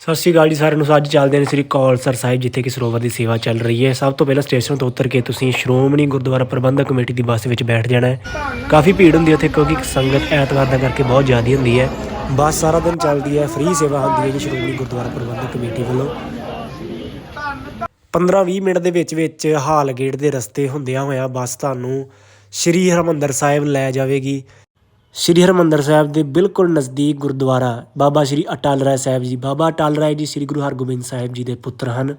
ਸਤਿ ਸ਼੍ਰੀ ਅਕਾਲ ਜੀ ਸਾਰਿਆਂ ਨੂੰ। ਅੱਜ ਚੱਲਦੇ ਨੇ ਸ੍ਰੀ ਕੌਲਸਰ ਸਾਹਿਬ, ਜਿੱਥੇ ਕਿ ਸਰੋਵਰ ਦੀ ਸੇਵਾ ਚੱਲ ਰਹੀ ਹੈ। ਸਭ ਤੋਂ ਪਹਿਲਾਂ ਸਟੇਸ਼ਨ ਤੋਂ ਉਤਰ ਕੇ ਤੁਸੀਂ ਸ਼੍ਰੋਮਣੀ ਗੁਰਦੁਆਰਾ ਪ੍ਰਬੰਧਕ ਕਮੇਟੀ ਦੀ ਬੱਸ ਵਿੱਚ ਬੈਠ ਜਾਣਾ ਹੈ। ਕਾਫੀ ਭੀੜ ਹੁੰਦੀ ਹੈ ਉੱਥੇ, ਕਿਉਂਕਿ ਸੰਗਤ ਐਤਵਾਰ ਦਾ ਕਰਕੇ ਬਹੁਤ ਜ਼ਿਆਦਾ ਹੁੰਦੀ ਹੈ। ਬੱਸ ਸਾਰਾ ਦਿਨ ਚੱਲਦੀ ਹੈ, ਫ੍ਰੀ ਸੇਵਾ ਹੁੰਦੀ ਹੈ ਜੀ ਸ਼੍ਰੋਮਣੀ ਗੁਰਦੁਆਰਾ ਪ੍ਰਬੰਧਕ ਕਮੇਟੀ ਵੱਲੋਂ। 15-20 ਮਿੰਟ ਦੇ ਵਿੱਚ ਵਿੱਚ ਹਾਲ ਗੇਟ ਦੇ ਰਸਤੇ ਹੁੰਦਿਆਂ ਹੋਇਆ ਬੱਸ ਤੁਹਾਨੂੰ ਸ਼੍ਰੀ ਹਰਮੰਦਰ ਸਾਹਿਬ ਲੈ ਜਾਵੇਗੀ। ਸ਼੍ਰੀ ਹਰਮੰਦਰ ਸਾਹਿਬ ਦੇ ਬਿਲਕੁਲ ਨਜ਼ਦੀਕ ਗੁਰਦੁਆਰਾ ਬਾਬਾ ਸ਼੍ਰੀ ਅਟਲ ਰਾਏ ਸਾਹਿਬ ਜੀ, ਬਾਬਾ ਅਟਲ ਰਾਏ ਜੀ ਸ਼੍ਰੀ ਗੁਰੂ ਹਰਗੋਬਿੰਦ ਸਾਹਿਬ ਜੀ ਦੇ ਪੁੱਤਰ ਹਨ।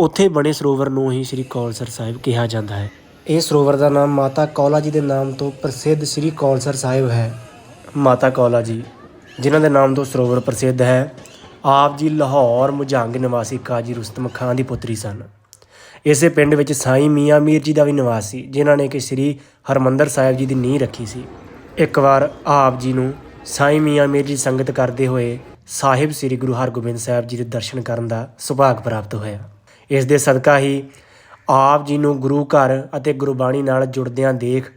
ਉੱਥੇ ਬਣੇ ਸਰੋਵਰ ਨੂੰ ਹੀ ਸ਼੍ਰੀ ਕੌਲਸਰ ਸਾਹਿਬ ਕਿਹਾ ਜਾਂਦਾ ਹੈ। ਇਹ ਸਰੋਵਰ ਦਾ ਨਾਮ ਮਾਤਾ ਕੌਲਾ ਜੀ ਦੇ ਨਾਮ ਤੋਂ ਪ੍ਰਸਿੱਧ ਸ਼੍ਰੀ ਕੌਲਸਰ ਸਾਹਿਬ ਹੈ। ਮਾਤਾ ਕੌਲਾ ਜੀ, ਜਿਨ੍ਹਾਂ ਦੇ ਨਾਮ ਤੋਂ ਸਰੋਵਰ ਪ੍ਰਸਿੱਧ ਹੈ, ਆਪ ਜੀ ਲਾਹੌਰ ਮੁਜੰਗ ਨਿਵਾਸੀ ਕਾਜੀ ਰੁਸਤਮ ਖਾਨ ਦੀ ਪੁੱਤਰੀ ਸਨ। ਇਸੇ ਪਿੰਡ ਵਿੱਚ ਸਾਈਂ ਮੀਆਂ ਮੀਰ ਜੀ ਦਾ ਵੀ ਨਿਵਾਸ ਸੀ, ਜਿਨ੍ਹਾਂ ਨੇ ਕਿ ਸ੍ਰੀ ਹਰਮੰਦਰ ਸਾਹਿਬ ਜੀ ਦੀ ਨੀਂਹ ਰੱਖੀ ਸੀ। ਇੱਕ ਵਾਰ ਆਪ ਜੀ ਨੂੰ ਸਾਈਂ ਮੀਆਂ ਮੀਰ ਜੀ ਸੰਗਤ ਕਰਦੇ ਹੋਏ ਸਾਹਿਬ ਸ੍ਰੀ ਗੁਰੂ ਹਰਗੋਬਿੰਦ ਸਾਹਿਬ ਜੀ ਦੇ ਦਰਸ਼ਨ ਕਰਨ ਦਾ ਸੁਭਾਗ ਪ੍ਰਾਪਤ ਹੋਇਆ। ਇਸ ਦੇ ਸਦਕਾ ਹੀ ਆਪ ਜੀ ਨੂੰ ਗੁਰੂ ਘਰ ਅਤੇ ਗੁਰਬਾਣੀ ਨਾਲ ਜੁੜਦਿਆਂ ਦੇਖ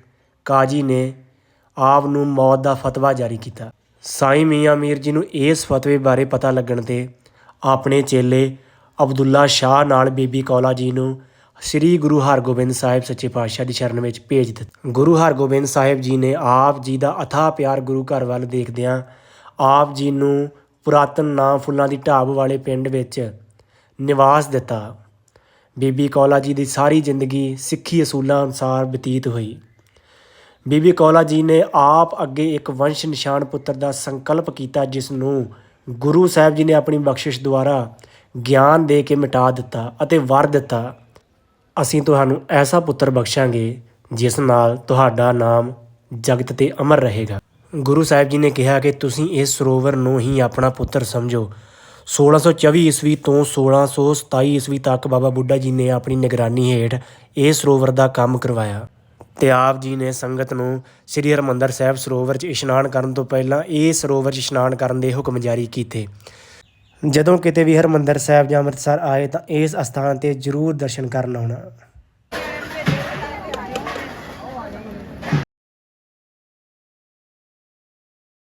ਕਾਜੀ ਨੇ ਆਪ ਨੂੰ ਮੌਤ ਦਾ ਫਤਵਾ ਜਾਰੀ ਕੀਤਾ। ਸਾਈਂ ਮੀਆਂ ਮੀਰ ਜੀ ਨੂੰ ਇਸ ਫਤਵੇ ਬਾਰੇ ਪਤਾ ਲੱਗਣ ਤੇ ਆਪਣੇ ਚੇਲੇ ਅਬਦੁੱਲਾ ਸ਼ਾਹ ਨਾਲ ਬੀਬੀ ਕੌਲਾ ਜੀ ਨੂੰ ਸ੍ਰੀ ਗੁਰੂ ਹਰਗੋਬਿੰਦ ਸਾਹਿਬ ਸੱਚੇ ਪਾਤਸ਼ਾਹ ਦੀ ਸ਼ਰਨ ਵਿੱਚ ਭੇਜ ਦਿੱਤਾ। ਗੁਰੂ ਹਰਗੋਬਿੰਦ ਸਾਹਿਬ ਜੀ ਨੇ ਆਪ ਜੀ ਦਾ ਅਥਾਹ ਪਿਆਰ ਗੁਰੂ ਘਰ ਵੱਲ ਦੇਖਦਿਆਂ ਆਪ ਜੀ ਨੂੰ ਪੁਰਾਤਨ ਨਾਂ ਫੁੱਲਾਂ ਦੀ ਢਾਬ ਵਾਲੇ ਪਿੰਡ ਵਿੱਚ ਨਿਵਾਸ ਦਿੱਤਾ। ਬੀਬੀ ਕੌਲਾ ਜੀ ਦੀ ਸਾਰੀ ਜ਼ਿੰਦਗੀ ਸਿੱਖੀ ਅਸੂਲਾਂ ਅਨੁਸਾਰ ਬਤੀਤ ਹੋਈ। ਬੀਬੀ ਕੌਲਾ ਜੀ ਨੇ ਆਪ ਅੱਗੇ ਇੱਕ ਵੰਸ਼ ਨਿਸ਼ਾਨ ਪੁੱਤਰ ਦਾ ਸੰਕਲਪ ਕੀਤਾ, ਜਿਸ ਨੂੰ ਗੁਰੂ ਸਾਹਿਬ ਜੀ ਨੇ ਆਪਣੀ ਬਖਸ਼ਿਸ਼ ਦੁਆਰਾ ਗਿਆਨ ਦੇ ਕੇ ਮਿਟਾ ਦਿੱਤਾ ਅਤੇ ਵਰ ਦਿੱਤਾ। ਅਸੀਂ ਤੁਹਾਨੂੰ ਐਸਾ ਪੁੱਤਰ ਬਖਸ਼ਾਂਗੇ ਜਿਸ ਨਾਲ ਤੁਹਾਡਾ ਨਾਮ ਜਗਤ ਤੇ ਅਮਰ ਰਹੇਗਾ। ਗੁਰੂ ਸਾਹਿਬ ਜੀ ਨੇ ਕਿਹਾ ਕਿ ਤੁਸੀਂ ਇਸ ਸਰੋਵਰ ਨੂੰ ਹੀ ਆਪਣਾ ਪੁੱਤਰ ਸਮਝੋ। 1624 ਈਸਵੀ ਤੋਂ 1627 ਈਸਵੀ ਤੱਕ ਬਾਬਾ ਬੁੱਢਾ ਜੀ ਨੇ ਆਪਣੀ ਨਿਗਰਾਨੀ ਹੇਠ ਇਹ ਸਰੋਵਰ ਦਾ ਕੰਮ ਕਰਵਾਇਆ। ਤੇ ਆਪ ਜੀ ਨੇ ਸੰਗਤ ਨੂੰ ਸ੍ਰੀ ਹਰਮੰਦਰ ਸਾਹਿਬ ਸਰੋਵਰ 'ਚ ਇਸ਼ਨਾਨ ਕਰਨ ਤੋਂ ਪਹਿਲਾਂ ਇਹ ਸਰੋਵਰ 'ਚ ਇਸ਼ਨਾਨ ਕਰਨ ਦੇ ਹੁਕਮ ਜਾਰੀ ਕੀਤੇ। ਜਦੋਂ ਕਿਤੇ ਵੀ ਹਰਮੰਦਰ ਸਾਹਿਬ ਜਾਂ ਅੰਮ੍ਰਿਤਸਰ ਆਏ ਤਾਂ ਇਸ ਅਸਥਾਨ ਤੇ ਜ਼ਰੂਰ ਦਰਸ਼ਨ ਕਰਨ ਆਉਣਾ।